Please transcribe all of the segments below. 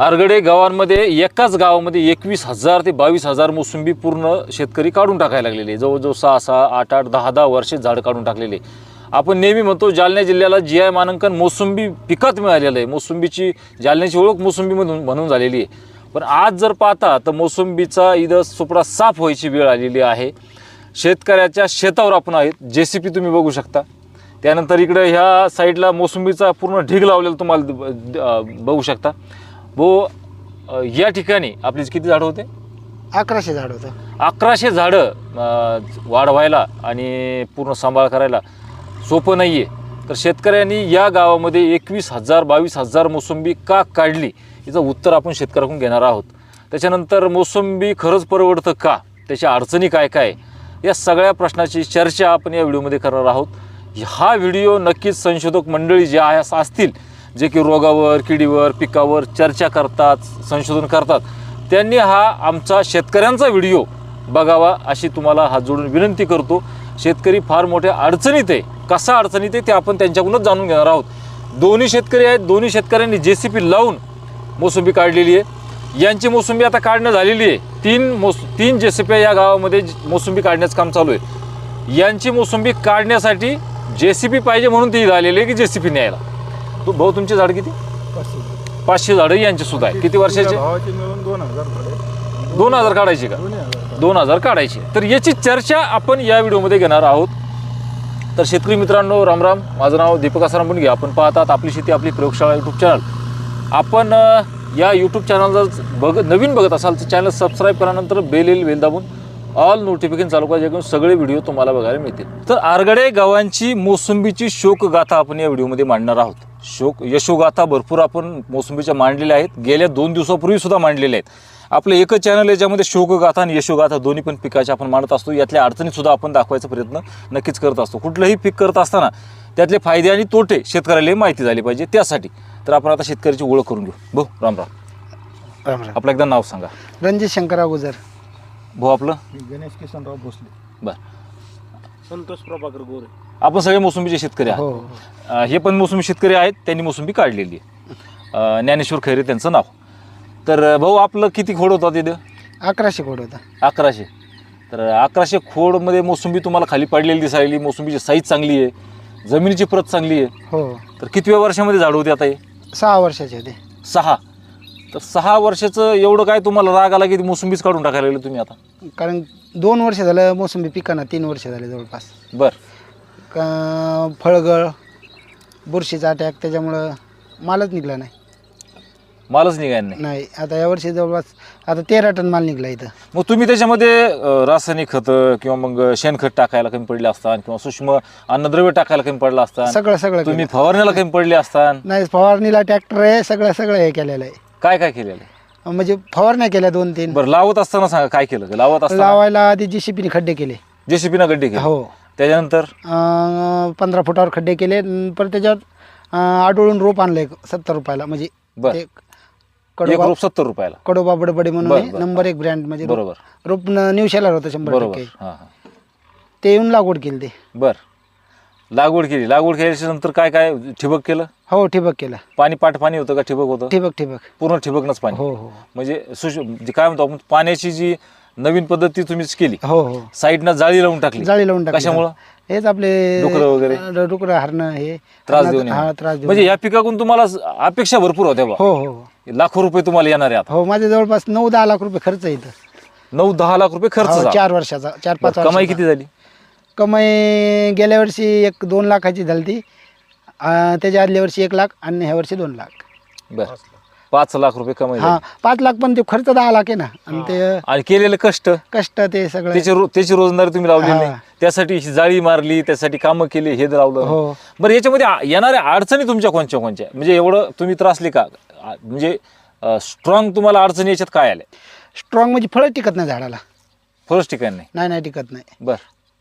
आरगडे गावांमध्ये एकाच गावामध्ये एकवीस हजार ते बावीस हजार मोसंबी पूर्ण शेतकरी काढून टाकायला लागलेले. जवळजवळ सहा सहा आठ आठ दहा दहा वर्षे झाड काढून टाकलेले. आपण नेहमी म्हणतो जालना जिल्ह्याला जी आय मानांकन मोसंबी पिकात मिळालेलं आहे. मोसंबीची जालन्याची ओळख मोसंबीमधून म्हणून झालेली आहे. पण आज जर पाहता तर मोसंबीचा इथं सुपडा साफ व्हायची वेळ आलेली आहे. शेतकऱ्याच्या शेतावर आपण आहेत. जे सी पी तुम्ही बघू शकता. त्यानंतर इकडं ह्या साईडला मोसंबीचा पूर्ण ढीग लावलेला तुम्हाला बघू शकता. वो अं, या ठिकाणी आपली किती झाडं होते? अकराशे झाड होतं. अकराशे झाडं अं, वाढवायला आणि पूर्ण सांभाळ करायला सोपं नाही आहे तर शेतकऱ्यांनी या गावामध्ये एकवीस हजार बावीस हजार मोसंबी का काढली? याचं उत्तर आपण शेतकऱ्याकडून घेणार आहोत. त्याच्यानंतर मोसंबी खरंच परवडतं का? त्याच्या अडचणी काय काय? या सगळ्या प्रश्नाची चर्चा आपण या व्हिडिओमध्ये करणार आहोत. हा व्हिडिओ नक्कीच संशोधक मंडळी जे आहे असतील जे की रोगावर किडीवर पिकावर चर्चा करतात संशोधन करतात. त्यांनी हा आमचा शेतकऱ्यांचा व्हिडिओ बघावा अशी तुम्हाला हात जोडून विनंती करतो. शेतकरी फार मोठ्या अडचणीत आहे. कसा अडचणीत आहे ते आपण त्यांच्याकडूनच जाणून घेणार आहोत. दोन्ही शेतकरी आहेत. दोन्ही शेतकऱ्यांनी जे सी पी लावून मोसंबी काढलेली आहे. यांची मोसंबी आता काढणं झालेली आहे. तीन मोस तीन जे सी पी या गावामध्ये मोसंबी काढण्याचं काम चालू आहे. यांची मोसंबी काढण्यासाठी जे सी पी पाहिजे म्हणून ती झालेली आहे की जे सी पी न्यायला? तू भाऊ तुमची झाड किती? पाचशे झाडं. यांची सुद्धा आहे. किती वर्षाचे? भावाचे मिळून दोन हजार झाले. दोन हजार काढायची का? दोन्ही हजार दोन हजार काढायचे. तर याची चर्चा आपण या व्हिडिओमध्ये घेणार आहोत. तर शेतकरी मित्रांनो रामराम माझं नाव दीपक आसाराम बुनगे आपण पाहतात आपली शेती आपली प्रयोगशाळा यूट्यूब चॅनल आपण अ, या यूट्यूब चॅनलला बघ नवीन बघत असाल तर चॅनल सबस्क्राईब केल्यानंतर बेल येईल बेल दाबून. ऑल नोटिफिकेशन चालू करा जेणेकरून सगळे व्हिडिओ तुम्हाला बघायला मिळतील. तर आरगडे गावांची मोसंबीची शोकगाथा आपण या व्हिडिओमध्ये मांडणार आहोत. शोक यशोगाथा भरपूर आपण मोसंबीच्या मांडलेल्या आहेत. गेल्या दोन दिवसापूर्वी सुद्धा मांडलेल्या आहेत. आपलं एकच चॅनल आहे ज्यामध्ये शोकगाथा आणि यशोगाथा दोन्ही पण पिकाच्या आपण मांडत असतो. यातल्या अडचणी सुद्धा आपण दाखवायचा प्रयत्न नक्कीच करत असतो. कुठलंही पीक करत असताना त्यातले फायदे आणि तोटे शेतकऱ्याला माहिती झाली पाहिजे. त्यासाठी तर आपण आता शेतकऱ्याची ओळख करून घेऊ. भाऊ राम राम. राम राम. आपलं एकदा नाव सांगा. रणजित शंकरराव गुजर. भाऊ आपलं? मी गणेश किसनराव भोसले. बरं. संतोष प्रभाकर गोरे. आपण सगळे मोसंबीचे शेतकरी हो. आहात अं, हे पण मोसंबी शेतकरी आहेत त्यांनी मोसंबी काढलेली आहे. अं, ज्ञानेश्वर खैरे त्यांचं नाव. तर अं, भाऊ आपलं किती खोड होता तिथं? अकराशे कोट होता. अकराशे. तर अकराशे खोडमध्ये मोसंबी तुम्हाला खाली पडलेली दिसायली मोसंबीची साईज चांगली आहे जमिनीची प्रत चांगली आहे. हो. तर कितव्या वर्षामध्ये झाड होते आता हे? सहा वर्षाचे होते. सहा. तर सहा वर्षाचं एवढं काय तुम्हाला राग आला की ती मोसंबीच काढून टाकायला लागली तुम्ही आता? कारण दोन वर्ष झालं मोसंबी पिकांना तीन वर्ष झाले जवळपास. बरं. का फळगळ बुरशीचा अटॅक त्याच्यामुळं मालच निघला नाही. मालच निघायला नाही. नाही आता यावर्षी जवळपास आता तेरा टन माल निघला इथं. मग तुम्ही त्याच्यामध्ये अं, रासायनिक खतं किंवा मग शेणखत टाकायला कमी पडले असतात किंवा सूक्ष्म अन्नद्रव्य टाकायला कमी पडलं असतात. सगळं सगळं तुम्ही केलं. फवारण्याला कमी पडले असतात. नाही फवारणीला ट्रॅक्टर आहे सगळं सगळं हे केलेलं आहे. काय काय केलेलं? आहे? म्हणजे फवारण्या केल्या दोन तीन. बरं लावत असताना सांगा काय केलं लावत असताना? लावायला आधी जी सी खड्डे केले. जेसीबीना गड्डे केले? हो. त्याच्यानंतर? अं, पंधरा फुटावर खड्डे केले. न परत त्याच्यावर अं, आडोळून रोप आणलं एक सत्तर रुपयाला. म्हणजे बर. ते एक कडोबा रोप सत्तर रुपयाला. कडोबा बडबडे म्हणून बर, आहे. बर. नंबर एक ब्रँड म्हणजे रोप- बरोबर. रोप न्यू शेलर होतं शंभर बरोबर. टक्के. हां हां. ते येऊन लागवड केली ते. बर. लागवड केली. लागवड केल्याच्यानंतर काय काय ठिबक केलं? हो ठिबक केलं. पाणी पाठ पाणी होतं का ठिबक होतं? ठिबक ठिबक. पूर्ण ठिबकनंच पाणी. हो हो. म्हणजे सुश जे काय म्हणतो आपण पाण्याची जी नवीन पद्धती तुम्हीच केली. हो हो. साईडनं जाळी लावून टाकली. जाळी लावून टाकली. कशामुळं? हेच आपले डुकरं वगैरे? अं, डुकरं हरणं हे. त्रास देऊन हा. त्रास म्हणजे या पिकाकडून तुम्हाला अपेक्षा भरपूर होत्या बा. हो हो लाखो रुपये तुम्हाला येणार आहे आता हो माझे जवळपास नऊ दहा लाख रुपये खर्च आहे इथं नऊ दहा लाख रुपये खर्च हो, झाला. चार वर्षाचा चार पाच बरं, कमाई वर्षाचा. किती झाली? कमाई गेल्या वर्षी एक दोन लाखाची झाली ती त्याच्या आदल्या वर्षी एक लाख आणि ह्या वर्षी दोन लाख. बर. पाच लाख रुपये कमाई हा झाली. पाच लाख पण ते खर्च दहा लाख आहे ना. आणि ते आणि केलेले कष्ट? कष्ट ते सगळं. त्याची रो- त्याची रोजंदारी तुम्ही लावली हा. नाही. त्यासाठी ही जाळी मारली त्यासाठी कामं केली हे लावलं. हो. बरं याच्यामध्ये आ- येणाऱ्या अडचणी तुमच्या कोणत्या कोणत्या म्हणजे एवढं तुम्ही त्रासले का? आ- म्हणजे स्ट्रॉंग तुम्हाला अडचणी याच्यात काय आल्या? स्ट्रॉंग म्हणजे फळं टिकत नाही झाडाला. फर्स्ट ठिकाण नाही. नाही नाही टिकत नाही. बर.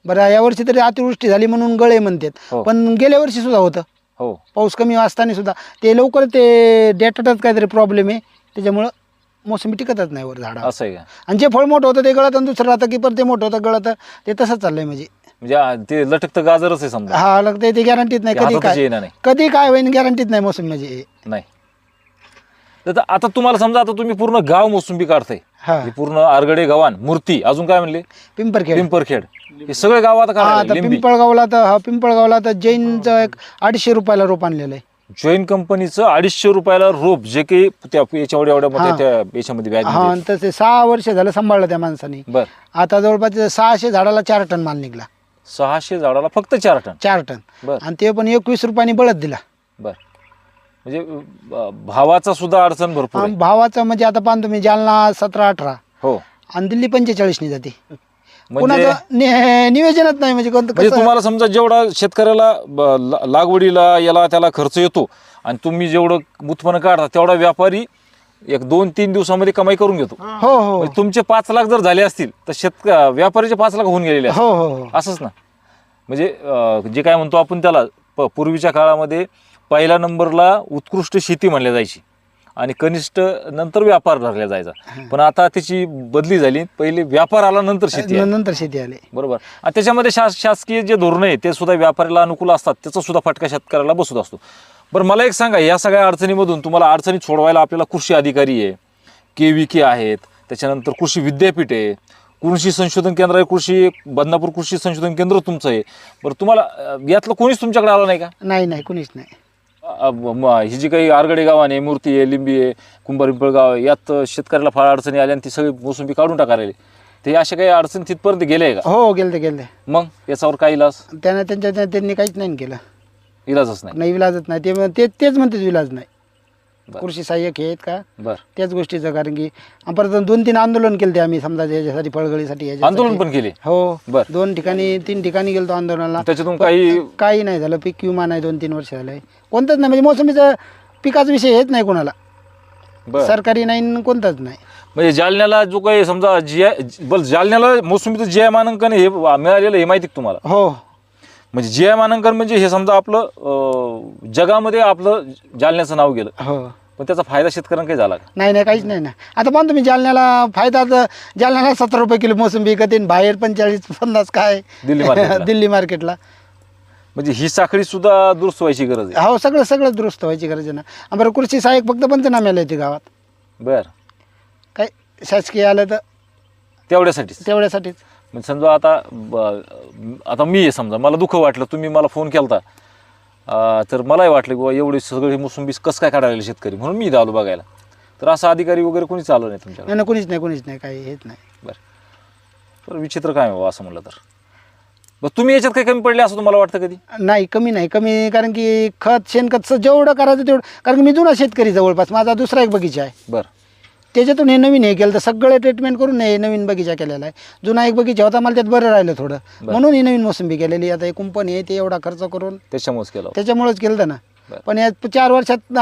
बरं यावर्षी तरी अतिवृष्टी झाली म्हणून गळे म्हणतात. हो. पण गेल्या वर्षी सुद्धा होतं. हो. पाऊस कमी असताना सुद्धा. ते लवकर ते डेटाचाच काहीतरी प्रॉब्लेम आहे. त्याच्यामुळं मोसंबी टिकतच नाही वर झाडा असं आहे का? आणि जे फळ मोठं होतं ते गळत आणि दुसरं राहतं की परत ते मोठं होतं गळत. ते तसंच चाललंय म्हणजे. म्हणजे आ- ते लटकतं गाजरच आहे समजा. हा लागते ते गॅरंटीत नाही. ते कधी हातातच काय येणार नाही. कधी काय होईन गॅरंटीत नाही मोसंबी म्हणजे नाही. तर आता- आता तुम्हाला समजा आता तुम्ही पूर्ण गाव मोसंबी काढताय. हा. हे पूर्ण आरगडे गव्हाण मूर्ती अजून काय म्हणले? पिंपरखेड. पिंपरखेड. हे सगळे गाव आता हा पिंपळगावला तर हा पिंपळगावला तर जैनचं एक अडीचशे रुपयाला रोप आणलेलं आहे. जॉईन कंपनीचं अडीचशे रुपयाला रोप जे काही त्या याच्या एवढ्या एवढ्या मोठ्या हा. त्या याच्यामध्ये बॅग हा आणि तसे सहा वर्ष झालं सांभाळलं त्या माणसाने. बर. आता जवळपास सहाशे झाडाला चार टन माल निघला. सहाशे झाडाला फक्त चार टन? चार टन. बर. आणि ते पण एकवीस रुपयाने बळत दिला. बर. म्हणजे अ, भावाचा सुद्धा अडचण भरपूर आहे. आणि भावाचं म्हणजे आता पाहतो तुम्ही जालना सतरा अठरा. हो. आणि दिल्ली पंचेचाळीसनी जाते. म्हणजे कुणाचं नि- नियोजनच नाही म्हणजे कोणतं म्हणजे कसं? तुम्हाला समजा जेवढा शेतकऱ्याला ब- ला- लागवडीला याला त्याला खर्च येतो आणि तुम्ही जेवढं उत्पन्न काढता तेवढा व्यापारी एक दोन तीन दिवसामध्ये कमाई करून घेतो. हो हो. म्हणजे तुमचे पाच लाख जर झाले असतील तर शेतक व्यापारीचे पाच लाख होऊन गेलेले असतील. हो हो हो. असंच ना? म्हणजे अं, जे काय म्हणतो आपण त्याला प पूर्वीच्या काळामध्ये पहिल्या नंबरला उत्कृष्ट शेती म्हणल्या जायची. आणि कनिष्ठ नंतर व्यापार धरला जायचा. पण आता त्याची बदली झाली. पहिले व्यापार आला नंतर शेती आली. नंतर शेती आली. बरोबर. आणि त्याच्यामध्ये शास शासकीय जे धोरणं आहे ते सुद्धा व्यापाऱ्याला अनुकूल असतात. त्याचा सुद्धा फटका शेतकऱ्याला बसत असतो. बरं मला एक सांगा या सगळ्या अडचणीमधून तुम्हाला अडचणी सोडवायला आपल्याला कृषी अधिकारी आहे के व्ही के आहेत त्याच्यानंतर कृषी विद्यापीठ आहे कृषी संशोधन केंद्र आहे कृषी बदनापूर कृषी संशोधन केंद्र तुमचं आहे. बरं तुम्हाला अं, यातलं कोणीच तुमच्याकडे आलं नाही का? नाही नाही कुणीच नाही. ही जी काही आरगडे गावाने मूर्ती आहे लिंबी आहे कुंभार गाव आहे यात शेतकऱ्याला फार अडचणी आल्या आणि ती सगळी मोसंबी काढून टाकायला ते अशा काही अडचणी तिथपर्यंत गेले का? हो गेलते गेलते. मग याच्यावर काही इलाज? त्यानं त्यांच्या त्या- त्यांनी काहीच नाही केलं. इलाजच नाही. नाही विलाजच नाही. ते तेच म्हणते विलाज नाही. कृषी सहाय्यक हे आहेत का? बर. त्याच गोष्टीचं कारण की परत दोन तीन आंदोलन केले आम्ही समजा याच्यासाठी फळगळीसाठी याच्यासाठी. आंदोलन पण केले? हो. बर. दोन ठिकाणी तीन ठिकाणी गेलो आंदोलनाला. त्याच्यातून काही काही नाही झालं. पीक विमा नाही दोन तीन वर्ष झालंय. कोणतंच नाही म्हणजे मोसंबीचं पिकाचा विषय हेच नाही कोणाला. बर. सरकारी नाही न कोणताच नाही. म्हणजे जालन्याला जो काही समजा जी आय बल जालन्याला मोसंबीचं जी आय मानांकन हे मिळालेलं हे माहिती का तुम्हाला? हो. म्हणजे जी आय मानांकन म्हणजे हे समजा आपलं अं, जगामध्ये आपलं जालन्याचं नाव गेलं. हो. पण त्याचा फायदा शेतकऱ्यांना काही झाला का? नाही नाही काहीच नाही ना. आता पण तुम्ही जालन्याला फायदा तर जालन्याला सतरा रुपये किलो मोसंबी विकते आणि बाहेर पंचेचाळीस पन्नास काय? दिल्ली मार्केटला. दिल्ली मार्केटला म्हणजे ही साखळी सुद्धा दुरुस्त व्हायची गरज आहे. हो सगळं सगळं दुरुस्त व्हायची गरज आहे ना. आणि बरं कृषी सहाय्यक फक्त पंचनाम्याला येते गावात. बर. काय शासकीय आलं तर? तेवढ्यासाठीच. तेवढ्यासाठीच. म्हणजे समजा आता ब- आता मी आहे समजा मला दुःख वाटलं तुम्ही मला फोन केलता. अं, तर मलाही वाटलं की बुवा एवढी सगळी मोसंबी कसं काय काढायला शेतकरी? म्हणून मी आलो बघायला. तर असा अधिकारी वगैरे कोणी चालू नाही तुमच्याकडे? नाही नाही कोणीच नाही कोणीच नाही काही हेच नाही. बरं. तर विचित्र काय आहे बाबा असं म्हणलं तर? बरं तुम्ही याच्यात काही कमी पडले असं तुम्हाला वाटतं कधी? नाही कमी नाही कमी कारण की खत शेणखतचं जेवढं करायचं तेवढं कारण की मी जुना शेतकरी जवळपास माझा दुसरा एक बगीचा आहे. बरं. त्याच्यातून हे नवीन हे केलं तर सगळं ट्रीटमेंट करून हे नवीन बगीचा केलेला आहे. जुना एक बगीचा होता मला त्यात बरं राहिलं थोडं. म्हणून ही नवीन मोसंबी केलेली आता हे कुंपण हे ते एवढा खर्च करून त्याच्यामुळेच केलं त्याच्यामुळेच केलं ना. पण या चार वर्षात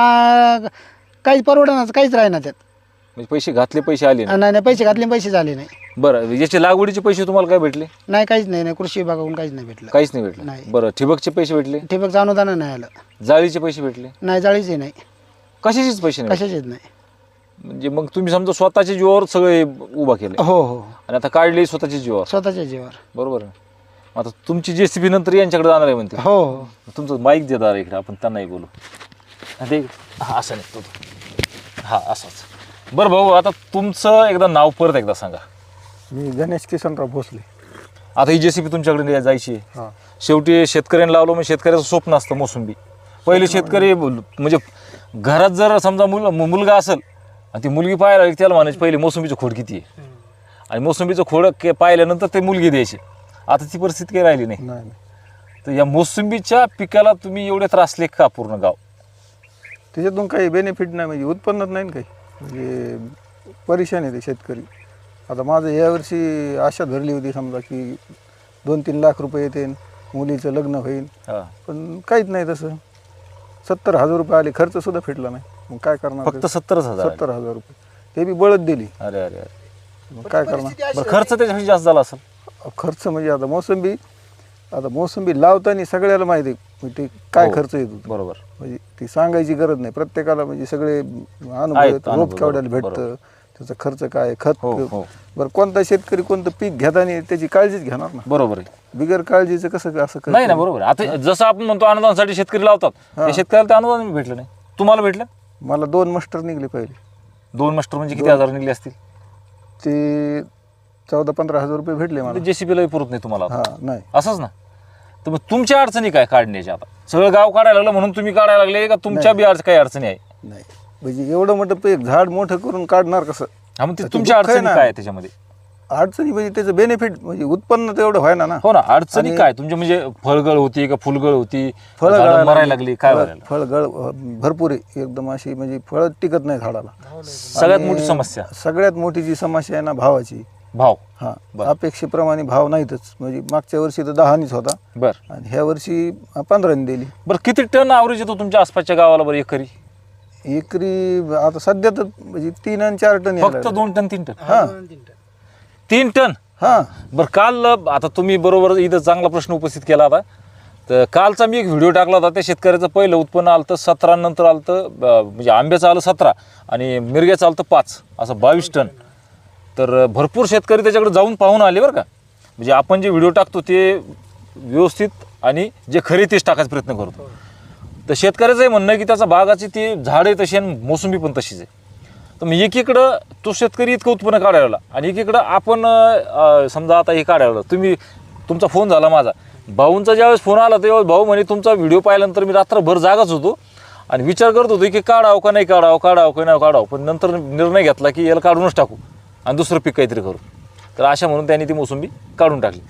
काहीच परवडणार काहीच राहीना त्यात. म्हणजे पैसे घातले पैसे आले नाही. नाही नाही पैसे घातले पैसे झाले नाही. बरं याचे लागवडीचे पैसे तुम्हाला काय भेटले? नाही काहीच नाही नाही कृषी विभागाकडून काहीच नाही भेटलं. काहीच नाही भेटले. नाही. बरं ठिबकचे पैसे भेटले? ठिबकचं अनुदान नाही आलं. जाळीचे पैसे भेटले? नाही जाळीचे नाही. कशाचेच पैसे नाही कशाचेच नाही. म्हणजे मग तुम्ही समजा स्वतःच्या जीवावर सगळे उभा केले. हो हो. आणि आता काढले स्वतःच्या जीवावर. स्वतःच्या जीवावर. बरोबर आहे. आता तुमची जेसीबी नंतर यांच्याकडे जाणार आहे म्हणते. हो हो. तुमचं माईक देणार इकडे आपण त्यांनाही बोलू. हा, ते हा असं निघतो तो हा असंच बरं भाऊ आता तुमचं एकदा नाव परत एकदा सांगा. मी गणेश किसनराव भोसले. आता ही जेसीबी तुमच्याकडे जायची आहे. हां. शेवटी शेतकऱ्यांना लावलं म्हणजे शेतकऱ्याचं स्वप्न असतं मोसंबी. पहिले शेतकरी बोल- म्हणजे घरात जर समजा मुल मुलगा असेल आणि ती मुलगी पाहायला लागली, त्याला म्हणायची पहिले मोसंबीचं खोड किती आहे? आणि मोसंबीचं खोड के पाहिल्यानंतर ते मुलगी द्यायची. आता ती परिस्थिती काही राहिली नाही. नाही तर या मोसंबीच्या पिकाला तुम्ही एवढे त्रासले का पूर्ण गाव? त्याच्यातून काही बेनिफिट नाही म्हणजे उत्पन्नच नाही ना काही. म्हणजे परेशान आहे ते शेतकरी. आता माझं यावर्षी आशा धरली होती समजा की दोन तीन लाख रुपये येते मुलीचं लग्न होईल. हा. पण काहीच नाही तसं. सत्तर हजार रुपये आले खर्च सुद्धा फिटला नाही. मग काय करणार फक्त सत्तरच हजार सत्तर हजार रुपये. ते बी बळत दिली. अरे अरे अरे. मग काय करणार? बरं खर्च त्याच्यापेक्षा जास्त झाला असेल. खर्च म्हणजे आता मोसंबी आता मोसंबी लावताना सगळ्याला माहिती आहे. ते काय हो. खर्च येतो? बरोबर. म्हणजे ती सांगायची गरज नाही. प्रत्येकाला म्हणजे सगळे अनुभव आहेत, आहेत अनुभव, रोप केवढ्याला बरोबर. भेटतं त्याचा खर्च काय खत. हो, हो. बरं कोणता शेतकरी कोणतं पीक घेताना त्याची काळजीच घेणार ना? बरोबर आहे. बिगर काळजीचं कसं असं करतं? नाही ना बरोबर आहे. आता जसं आपण म्हणतो अनुदानासाठी शेतकरी लावतात त्या शेतकऱ्याला ते अनुदान बी भेटलं नाही. तुम्हाला भेटलं? मला दोन मस्टर निघले पहिले. दोन मास्टर म्हणजे किती. हजार निघले असतील? ते चौदा पंधरा हजार रुपये भेटले मला. जेसीबीला पुरत नाही तुम्हाला आता. हा नाही. असंच ना? तर मग तुमच्या अडचणी काय काढण्याच्या आता? सगळं गाव काढायला लागलं म्हणून तुम्ही काढायला लागले का तुमच्या बी अडचण काही अडचणी आहे? नाही. म्हणजे एवढं मोठं झाड मोठं करून काढणार कसं? हा मग ते ते तुमच्या दुःख आहे अडचणी ना. काय आहे त्याच्यामध्ये? अडचणी म्हणजे त्याचं बेनिफिट म्हणजे उत्पन्न तेवढं व्हायना ना. हो ना अडचणी आणि- काय? तुमच्या म्हणजे फळगळ होती का फुलगळ होती? फळं झाडं गळायला मरायला लागली काय फळं- व्हायला? फळगळ भरपूर आहे. एकदम अशी म्हणजे फळ टिकत नाही झाडाला. सगळ्यात आणि मोठी समस्या? सगळ्यात मोठी जी समस्या आहे ना भावाची. भाव. हा बरं. अपेक्षेप्रमाणे भाव नाहीतच. म्हणजे मागच्या वर्षी तर दहानीच होता. बर. आणि ह्या वर्षी पंधरानी दिली. बरं किती टन आवरेज येतो तुमच्या आसपासच्या गावाला बरं एकरी? एकरी आता सध्या तर म्हणजे तीन आणि चार टन यायला फक्त लागले. दोन टन तीन टन? हा. तीन टन. हा. बरं काल आता तुम्ही बरोबर इथं चांगला प्रश्न उपस्थित केला होता तर कालचा मी एक व्हिडिओ टाकला होता त्या शेतकऱ्याचं पहिलं उत्पन्न आलं तर सतरा नंतर आलं तर म्हणजे आंब्याचं आलं सतरा आणि मिरग्याचं आलं तर पाच असं बावीस टन. तर भरपूर शेतकरी त्याच्याकडे जाऊन पाहून आले बरं का. म्हणजे आपण जे व्हिडिओ टाकतो ते व्यवस्थित आणि जे खरे तेच टाकायचा प्रयत्न करतो. तर शेतकऱ्याचंही म्हणणं आहे की त्याचा बागाची ती झाडे तशी आणि मोसंबी पण तशीच आहे. तर मग एकीकडं तो शेतकरी इतकं उत्पन्न काढायला लागला आणि एकीकडं आपण अं, समजा आता हे काढायला लागलो. तुम्ही तुमचा फोन झाला माझा. भाऊंचा ज्यावेळेस फोन आला तेव्हा भाऊ म्हणे तुमचा व्हिडिओ पाहिल्यानंतर मी रात्रभर जागाच होतो आणि विचार करत होतो की काढावं का नाही काढावं काढावं का नाही काढावं. पण नंतर निर्णय घेतला की याला काढूनच टाकू आणि दुसरं पीक काहीतरी करू. तर अशा म्हणून त्यांनी ती मोसंबी काढून टाकली.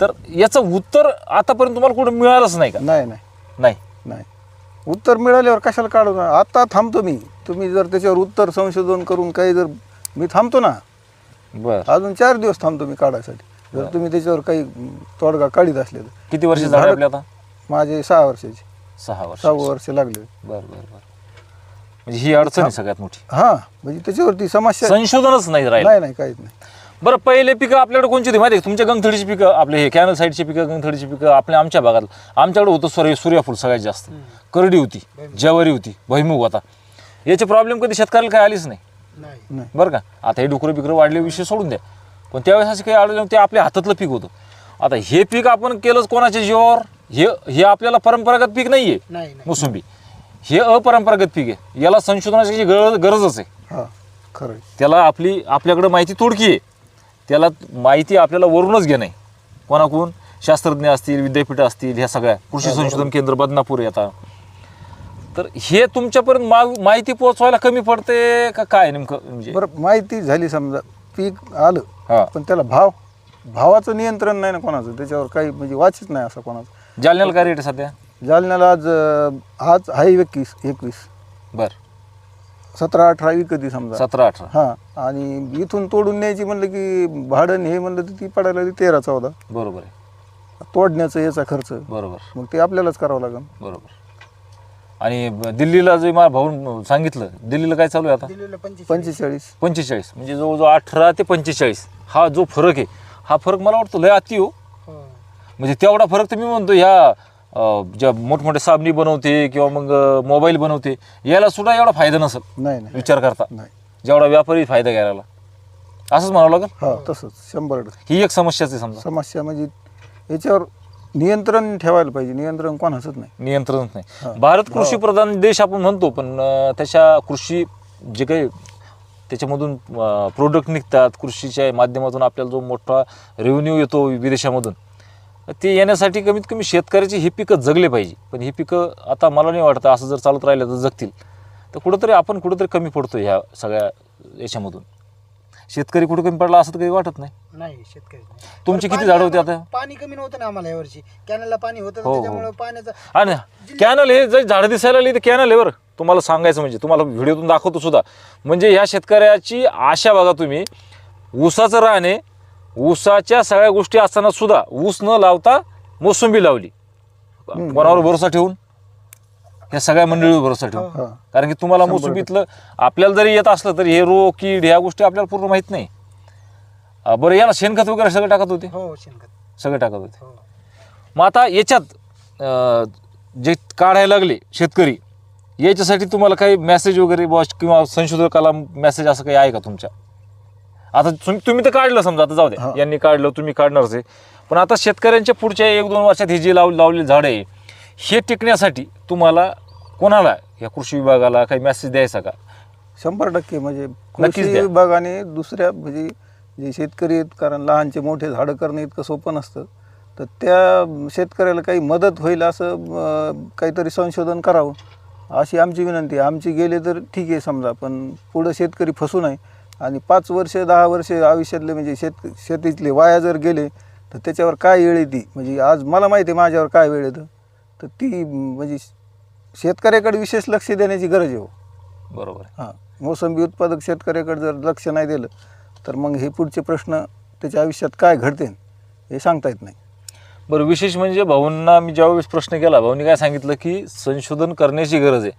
तर याचं उत्तर आतापर्यंत तुम्हाला कुठं मिळालंच नाही का? नाही नाही. नाही. नाही. उत्तर मिळाल्यावर कशाला काढू? आता थांबतो मी. तुम्ही जर त्याच्यावर उत्तर संशोधन करून काही जर मी थांबतो ना. बरं. अजून चार दिवस थांबतो मी काढायसाठी जर तुम्ही त्याच्यावर काही तोडगा काढीत असले तर. किती वर्ष झाले आपले आता? माझे सहा वर्षाचे. सहा वर्ष. सहा वर्ष लागले. बर बर बर. म्हणजे ही अडचण आहे सगळ्यात मोठी. हा म्हणजे त्याच्यावरती समस्या संशोधनच नाही राहिलं. नाही नाही काहीच नाही. बरं पहिले पिकं आपल्याकडे कोणची होती माहिती आहे का? तुमच्या गंगथडीची पिकं आपले हे कॅनल साईडची पिकं गंगथडीची पिकं आपल्या आमच्या भागात आमच्याकडे होतं सूर्य सूर्यफूल सगळ्यात जास्त. करडी होती ज्वारी होती भैमुग होता. याचे प्रॉब्लेम कधी शेतकऱ्याला काही आलीच नाही. नाही. नाही. बरं का? आता हे डुकरं बिकरं वाढले विषय सोडून द्या. पण त्यावेळेस असं काही आढळलं ते आपल्या हातातलं पीक होतं. आता हे पीक आपण केलंच कोणाच्या जीवावर? हे हे आपल्याला परंपरागत पीक नाही आहे नाही नाही. मोसंबी. हे अपरंपरागत पीक आहे. याला संशोधनाची गरज गरजच आहे. हा खरं. त्याला आपली आपल्याकडं माहिती तोडकी आहे. त्याला माहिती आपल्याला वरूनच घेणं आहे. कोणाकडून? शास्त्रज्ञ असतील विद्यापीठं असतील ह्या सगळ्या. कृषी संशोधन केंद्र बदनापूर आहे आता. तर हे तुमच्यापर्यंत मा माहिती पोहोचवायला कमी पडते का काय नेमकं म्हणजे? बरं माहिती झाली समजा पीक आलं हा. पण त्याला भाव भावाचं नियंत्रण नाही ना कोणाचं त्याच्यावर काही म्हणजे वाचच नाही असं कोणाचं. जालन्याला काय रेट आहे सध्या? जालन्याला आज अं, आज आहे एकवीस एकवीस. बरं. सतरा अठरा विकती समजा. सतरा अठरा. हा आणि इथून तोडून न्यायची म्हणलं की भाडं आणि हे म्हणलं तर ती पडायला लागली तेरा चौदा. बरोबर आहे. तोडण्याचं याचा खर्च. बरोबर. मग ते आपल्यालाच करावं लागेल बरोबर. आणि दिल्लीला जे मला भाऊन सांगितलं दिल्लीला काय चालू आहे आता? दिलेलं पंचवीस पंचेचाळीस. पंचेचाळीस. म्हणजे जवळजवळ अठरा ते पंचेचाळीस. हा जो फरक आहे हा फरक मला वाटतं लय अति हो. हो. म्हणजे तेवढा फरक तर मी म्हणतो ह्या अं, ज्या मोठमोठ्या साबणी बनवते किंवा मग अं, मोबाईल बनवते याला सुद्धा एवढा फायदा नसेल नाही नाही. विचार करता. नाही. जेवढा व्यापारी फायदा घ्यायला. असंच म्हणावं लागेल? हा तसंच. शंभर टक्के. ही एक समस्याच आहे समजा. समस्या म्हणजे याच्यावर नियंत्रण ठेवायला पाहिजे. नियंत्रण कोणाचंच नाही. नियंत्रणच नाही. हा. भारत कृषी प्रधान देश आपण म्हणतो पण अं, त्याच्या कृषी जे काही त्याच्यामधून प्रोडक्ट निघतात कृषीच्या माध्यमातून आपल्याला जो मोठा रेव्हेन्यू येतो विदेशामधून ते येण्यासाठी कमीत कमी शेतकऱ्याची ही पिकं जगले पाहिजे. पण ही पिकं आता मला नाही वाटतं असं जर चालत राहिलं तर जगतील. तर कुठंतरी आपण कुठंतरी कमी पडतो ह्या सगळ्या याच्यामधून. शेतकरी कुठं कमी पडला असं तर काही वाटत नाही. नाही शेतकरी नाही. तुमची पण किती झाडं होती आता? पाणी कमी नव्हतं ना आम्हाला यावर्षी कॅनलला पाणी होतं हो, हो. त्याच्यामुळे पाण्याचा आणि कॅनल हे जर झाडं दिसायला लागली तर कॅनल आहे बरं. तुम्हाला सांगायचं म्हणजे तुम्हाला व्हिडिओतून दाखवतो सुद्धा. म्हणजे ह्या शेतकऱ्याची आशा बघा तुम्ही ऊसाचं राहणे ऊसाच्या सगळ्या गोष्टी असताना सुद्धा ऊस न लावता मोसंबी लावली. कोणावर भरोसा ठेवून? ह्या सगळ्या मंडळीवर भरोसा ठेवून हा. कारण की तुम्हाला मोसंबीतलं आपल्याला जरी येत असलं तरी हे रोग कीड ह्या गोष्टी आपल्याला पूर्ण माहीत नाही. अं, बरं याला शेणखत वगैरे सगळं टाकत होते? हो शेणखत. सगळं टाकत होते. हो. मग आता याच्यात अं, जे काढायला लागले शेतकरी याच्यासाठी तुम्हाला काही मेसेज वगैरे बॉस किंवा संशोधकाला मेसेज असं काही आहे का तुमच्या? आता तुम- तुम्ही तर काढलं समजा आता जाऊ द्या. हा. यांनी काढलं तुम्ही काढणारच आहे पण आता शेतकऱ्यांच्या पुढच्या एक दोन वर्षात ही जी लाव लावलेली झाडं आहे हे टिकण्यासाठी तुम्हाला कोणाला? या कृषी विभागाला काही मेसेज द्यायचा का? शंभर टक्के म्हणजे नक्कीच कृषी द्या. विभागाने दुसऱ्या म्हणजे जे शेतकरी आहेत कारण लहानचे मोठे झाडं करणं इतकं सोपं नसतं तर त्या शेतकऱ्याला काही मदत होईल असं अं, काहीतरी संशोधन करावं. अशी आमची विनंती आहे. आमची गेले तर ठीक आहे समजा पण पुढं शेतकरी फसू नये. आणि पाच वर्ष दहा वर्ष आयुष्यातले म्हणजे शेत शेतीतले वाया जर गेले तर त्याच्यावर काय वेळ येते म्हणजे आज मला माहिती आहे माझ्यावर काय वेळ येतं. तर ती म्हणजे शेतकऱ्याकडे विशेष लक्ष देण्याची गरज आहे हो. बरोबर हां मोसंबी उत्पादक शेतकऱ्याकडे जर लक्ष नाही दिलं तर मग हे पुढचे प्रश्न त्याच्या आयुष्यात काय घडते हे सांगता येत नाही. बरं विशेष म्हणजे भाऊंना मी ज्यावेळेस प्रश्न केला भाऊंनी काय सांगितलं की संशोधन करण्याची गरज आहे.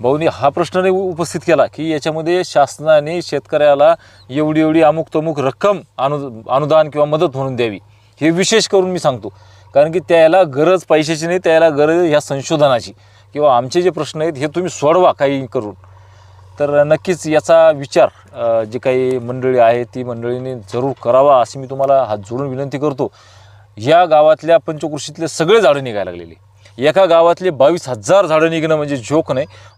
भाऊनी हा प्रश्न उपस्थित केला की याच्यामध्ये शासनाने शेतकऱ्याला एवढी एवढी अमुक तमुक रक्कम अनु अनुदान किंवा मदत म्हणून द्यावी हे विशेष करून मी सांगतो. कारण की त्याला गरज पैशाची नाही त्याला गरज ह्या संशोधनाची. किंवा आमचे जे प्रश्न आहेत हे तुम्ही सोडवा काही करून. तर नक्कीच याचा विचार जी काही मंडळी आहे ती मंडळीने जरूर करावा अशी मी तुम्हाला हात जोडून विनंती करतो. या गावातल्या पंचकृषीतले सगळे झाडं निघायला लागलेली. एका गावातले बावीस हजार झाडं निघणं म्हणजे जोक नाही.